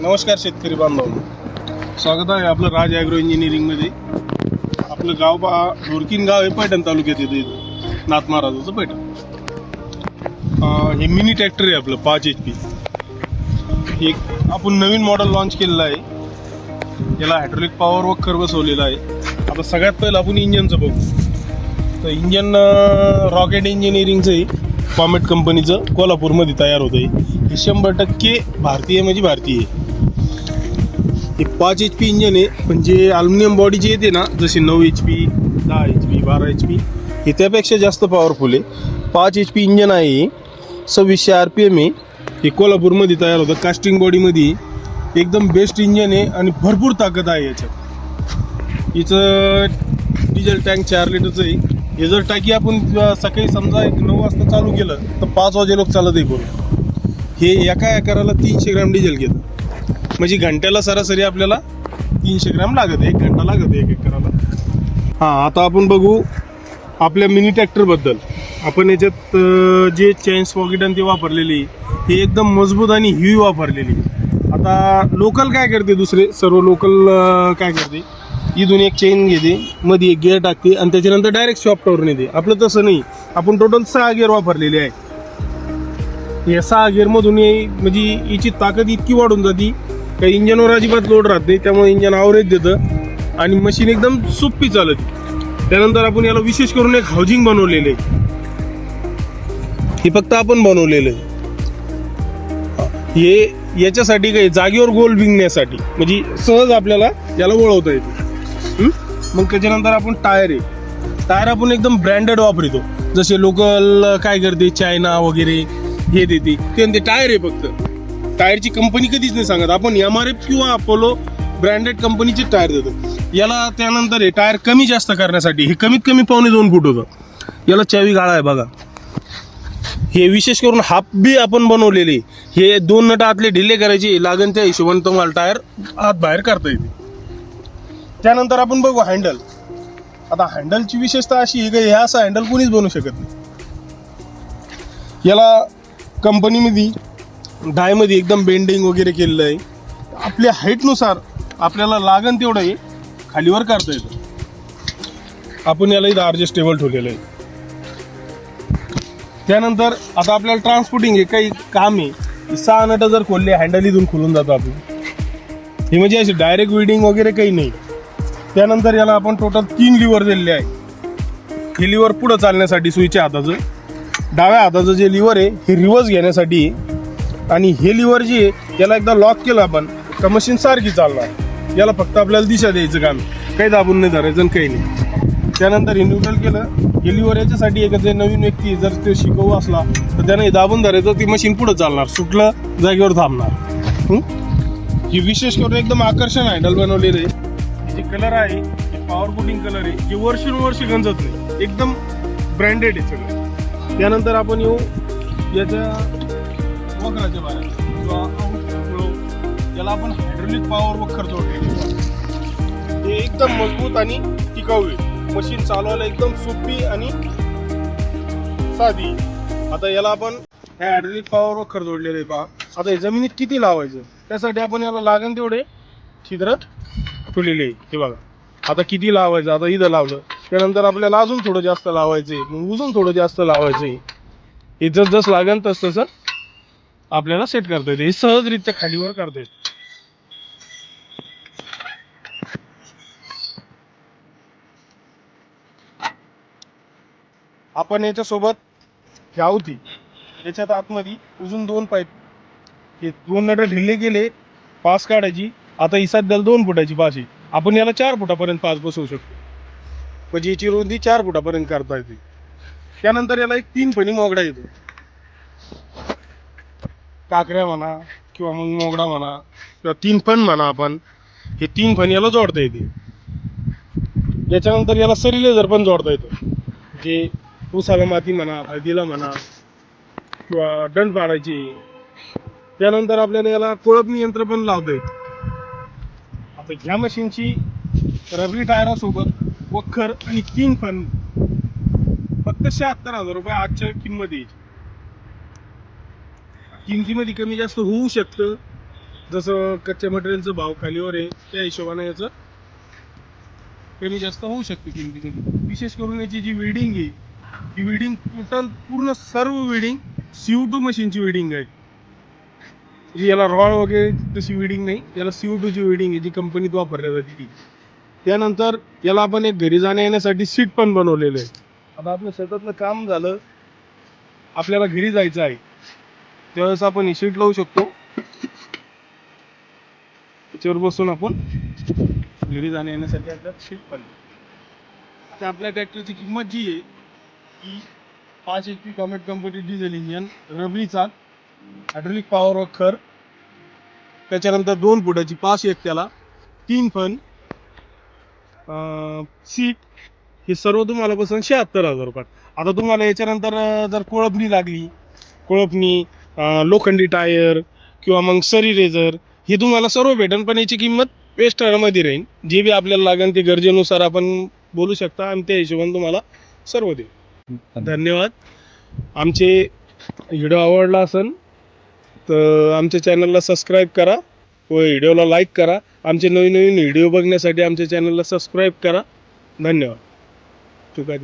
नमस्कार शेतकरी बांधव. स्वागत आहे आपलं राज ॲग्रो इंजिनिअरिंगमध्ये आपलं गाव बा ढोरकीन गाव आहे पैठण तालुक्यात येतं नाथ महाराजाचं पैठण. हे मिनी ट्रॅक्टर आहे आपलं पाच एच पी एक आपण नवीन मॉडेल लॉन्च केलेलं आहे. याला हायड्रोलिक पॉवर वक्कर बसवलेला आहे. आता सगळ्यात पहिलं आपण इंजनचं बघू. तर इंजन रॉकेट इंजिनिअरिंगचं आहे. कॉमेट कंपनीचं कोल्हापूरमध्ये तयार होतं आहे हे शंभर टक्के भारतीय म्हणजे भारतीय हे पाच एच पी इंजन आहे पण जे अल्युमिनियम बॉडी जे येते ना जसे नऊ एच पी दहा एच पी बारा एच पी हे त्यापेक्षा जास्त पॉवरफुल आहे. पाच एच पी इंजन आहे सव्वीसशे आर पी एम आहे. हे कोल्हापूरमध्ये तयार होतं कास्टिंग बॉडीमध्ये एकदम बेस्ट इंजन आहे आणि भरपूर ताकद आहे याच्यात. हिचं डिझेल टँक चार लिटरचं आहे. हे जर टाकी आपण सकाळी समजा एक नऊ वाजता चालू केलं तर पाच वाजे लोक चालत आहे बोल हे एका एकराला तीनशे ग्रॅम डिझेल घेतं म्हणजे घंट्याला सरासरी आपल्याला तीनशे ग्रॅम लागत आहे. एक घंटा लागत आहे एक एकराला. हां आता आपण बघू आपल्या मिनी ट्रॅक्टरबद्दल आपण याच्यात जे चेन्स पॉकेट आणि ते वापरलेली ही एकदम मजबूत आणि हिवी वापरलेली. आता लोकल काय करते दुसरे? सर्व लोकल काय करते? इथून एक चेन घेते मध्ये एक गिअर टाकते आणि त्याच्यानंतर डायरेक्ट शॉप शॉपटॉवरून येते आपलं तसं नाही. आपण टोटल सहा गिअर वापरलेले आहे या सहा गिअरमधून म्हणजे याची ताकद इतकी वाढून जाते काही इंजनवर अजिबात लोड राहत नाही त्यामुळे इंजन आवरेज देतं. आणि मशीन एकदम सोपी चालत. त्यानंतर आपण याला विशेष करून एक हाऊजिंग बनवलेलं आहे. हे फक्त आपण बनवलेलं आहे. हे याच्यासाठी काही जागेवर गोल विंगण्यासाठी म्हणजे सहज आपल्याला याला वळवता येते. मग त्याच्यानंतर आपण टायर आहे. टायर आपण एकदम ब्रँडेड वापरतो. जसे लोकल काय करते चायना वगैरे हे देते. ते ते टायर आहे फक्त. टायरची कंपनी कधीच नाही सांगत. आपण एम आर एफ किंवा अपोलो ब्रँडेड कंपनीचे टायर देतो. याला त्यानंतर हे टायर कमी जास्त करण्यासाठी हे कमीत कमी पावणे दोन फूट होतं. याला चावी गाळा आहे बघा. हे विशेष करून हाफ बी आपण बनवलेले हे दोन नट आतले ढिले करायचे लागन त्या हिशोबाने तुम्हाला टायर आत बाहेर करता येते त्यानंतर आपण बघू हँडल आता हँडलची विशेषता अशी आहे की ह्या असं हँडल कोणीच बनवू शकत नाही. याला कंपनीमध्ये डायमध्ये एकदम बेंडिंग वगैरे केलेलं आहे. आपल्या हाईटनुसार आपल्याला लागन तेवढं खालीवर करता येतं. आपण याला इथं ॲडजस्टेबल ठेवलेलं आहे. त्यानंतर आता आपल्याला ट्रान्सपोर्टिंग हे काही काम आहे. सहा नटं जर खोलले हँडल इथून खुलून जातो आपण. हे म्हणजे अशी डायरेक्ट विडिंग वगैरे काही नाही. त्यानंतर याला आपण टोटल तीन लिव्हर दिलेले आहे. हे लिव्हर पुढं चालण्यासाठी सुईच्या हाताचं. डाव्या हाताचं जे लिव्हर आहे हे रिव्हर्स घेण्यासाठी आहे आणि हे लिव्हर जे आहे याला एकदा लॉक केलं आपण का मशीन सारखी चालणार. याला फक्त आपल्याला दिशा द्यायचं काम काही दाबून नाही धरायचं आणि काही नाही. त्यानंतर हे न्यूट्रल केलं. हे लिव्हर याच्यासाठी एक जे नवीन व्यक्ती जर ते शिकवू असला तर त्याने दाबून धरायचं ती मशीन पुढं चालणार सुटलं जागेवर थांबणार. ही? विशेष करून एकदम आकर्षण हँडल बनवलेलं आहे. जे कलर आहे हे पॉवर कोटिंग कलर आहे जे वर्षानुवर्ष गंजत नाही. एकदम ब्रँडेड आहे सगळं. त्यानंतर आपण येऊ याच्या वक्राच्या बाहेर किंवा आपण हायड्रोलिक पॉवर वखर जोडलेली हे एकदम मजबूत आणि टिकाऊ आहे. मशीन चालवायला एकदम सोपी आणि साधी. आता याला आपण ह्या हायड्रोलिक पॉवर वखर जोडलेले आहे पहा. आता हे जमिनीत किती लावायचं? त्यासाठी आपण याला लागण तेवढे छिद्र ठेवलेले आहे हे बघा. आता किती लावायचं? आता इथं लावलं. त्यानंतर आपल्याला अजून थोडं जास्त लावायचं आहे अजून थोडं जास्त लावायचं आहे हे जस जस लागेल तस तसं आपल्याला सेट करता येते हे सहजरित्या खालीवर करता येते आपण याच्यासोबत ह्या होती. याच्यात आतमध्ये अजून दोन पाईप हे दोन नट ढिल्ले गेले पास काढायची. आता ही सध्याला दोन फुटाची पास आहे. आपण याला चार फुटापर्यंत पास बसवू शकतो. म्हणजे याची रुंदी चार फुटापर्यंत करता येते. त्यानंतर याला एक तीन फणी मोगडा येतो. काकऱ्या म्हणा किंवा मग मोगडा म्हणा किंवा तीन फण म्हणा आपण हे तीन फण याला जोडता येते. याच्यानंतर याला सरिलेझर पण जोडता येतो. जे ऊसाला माती म्हणा हळदीला म्हणा किंवा दंड पाडायची. त्यानंतर आपल्याला याला कोळपणी यंत्र पण लावता येतं. आता ह्या मशीनची रबरी टायरासोबत वखर आणि तीन फन फक्त शहात्तर हजार रुपये आजच्या किंमत येईल किमतीमध्ये कमी जास्त होऊ शकतं. जसं कच्च्या मटेरियलचं भाव खालीवर आहे त्या हिशोबाने याचं कमी जास्त होऊ शकते किमतीमध्ये. विशेष करून याची जी वेडिंग आहे ही वेडिंग टोटल पूर्ण सर्व वेडिंग सीओ टू मशीनची वेडिंग आहे. जी याला रॉड वगैरे तशी वेडिंग नाही याला सीओ टूची वेडिंग आहे जी कंपनीत वापरल्या जाते ती. त्यानंतर याला आपण एक घरी जाण्या येण्यासाठी सीट पण बनवलेलं आहे. आता आपलं शेतातलं काम झालं आपल्याला घरी जायचं आहे. त्यावेळेस आपण ही शीट लावू शकतो. त्याच्यावर बसून आपण घरी जाण्या येण्यासाठी आपल्याला शीट पाहिजे आता आपल्या ट्रॅक्टरची किंमत जी आहे ही पाच H P Comet company diesel engine रबरी चाल हायड्रोलिक पॉवर वखर त्याच्यानंतर दोन फुटाची पाच एक त्याला तीन फन सीट हे सर्व तुम्हाला बसून शहात्तर हजार रुपयात. आता तुम्हाला याच्यानंतर जर कोळपणी लागली कोळपणी लोखंडी टायर किंवा मग सरी रेझर हे तुम्हाला सर्व भेटेल पण याची किंमत वेस्टर्नमध्ये राहील जे बी आपल्याला लागेल ते गरजेनुसार आपण बोलू शकता आणि त्या हिशोबाने तुम्हाला सर्व देऊ. धन्यवाद. आमचे व्हिडिओ आवडला असेल तर आमच्या चॅनलला सबस्क्राईब करा व व्हिडिओला लाईक करा. आमचे नवीन नवीन व्हिडिओ बघण्यासाठी आमच्या चॅनलला सबस्क्राईब करा. धन्यवाद. चुका